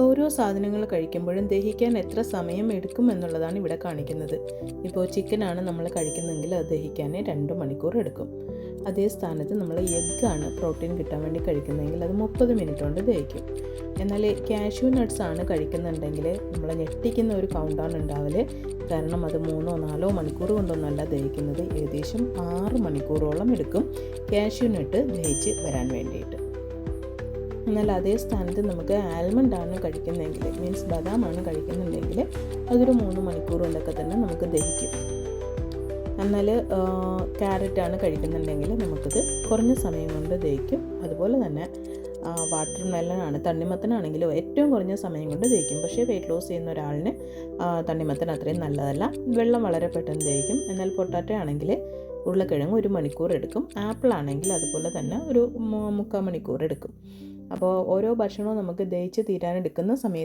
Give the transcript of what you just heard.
ഓരോ സാധനങ്ങൾ കഴിക്കുമ്പോഴും ദഹിക്കാൻ എത്ര സമയം എടുക്കും എന്നുള്ളതാണ് ഇവിടെ കാണിക്കുന്നത്. ഇപ്പോൾ ചിക്കനാണ് നമ്മൾ കഴിക്കുന്നതെങ്കിൽ അത് ദഹിക്കാൻ രണ്ട് മണിക്കൂർ എടുക്കും. അതേ സ്ഥാനത്ത് നമ്മൾ എഗ്ഗാണ് പ്രോട്ടീൻ കിട്ടാൻ വേണ്ടി കഴിക്കുന്നതെങ്കിൽ അത് മുപ്പത് മിനിറ്റ് കൊണ്ട് ദഹിക്കും. എന്നാൽ കാഷ്യൂ നട്ട്സ് ആണ് കഴിക്കുന്നുണ്ടെങ്കിൽ നമ്മൾ ഞെട്ടിക്കുന്ന ഒരു കൗണ്ടാണ് ഉണ്ടാവൽ കാരണം അത് മൂന്നോ നാലോ മണിക്കൂർ കൊണ്ടൊന്നല്ല ദഹിക്കുന്നത്. ഏകദേശം ആറ് മണിക്കൂറോളം എടുക്കും കാഷ്യൂ നട്ട് ദഹിച്ച് വരാൻ വേണ്ടിയിട്ട്. എന്നാൽ അതേ സ്ഥാനത്ത് നമുക്ക് ആൽമണ്ട് ആണ് കഴിക്കുന്നതെങ്കിൽ മീൻസ് ബദാമാണ് കഴിക്കുന്നുണ്ടെങ്കിൽ അതൊരു മൂന്ന് മണിക്കൂർ കൊണ്ടൊക്കെ തന്നെ നമുക്ക് ദഹിക്കും. എന്നാൽ ക്യാരറ്റാണ് കഴിക്കുന്നുണ്ടെങ്കിൽ നമുക്കത് കുറഞ്ഞ സമയം കൊണ്ട് ദഹിക്കും. അതുപോലെ തന്നെ വാട്ടർ മെലനാണ് തണ്ണിമത്തനാണെങ്കിലും ഏറ്റവും കുറഞ്ഞ സമയം കൊണ്ട് ദഹിക്കും. പക്ഷേ വെയിറ്റ് ലോസ് ചെയ്യുന്ന ഒരാളിന് തണ്ണിമത്തൻ അത്രയും നല്ലതല്ല. വെള്ളം വളരെ പെട്ടെന്ന് ദഹിക്കും. എന്നാൽ പൊട്ടാറ്റോ ആണെങ്കിൽ ഉരുളക്കിഴങ്ങ് ഒരു മണിക്കൂർ എടുക്കും. ആപ്പിൾ ആണെങ്കിൽ അതുപോലെ തന്നെ ഒരു മുക്കാൽ മണിക്കൂർ എടുക്കും. അപ്പോൾ ഓരോ ഭക്ഷണവും നമുക്ക് ദഹിച്ച് തീരാനെടുക്കുന്ന സമയത്ത്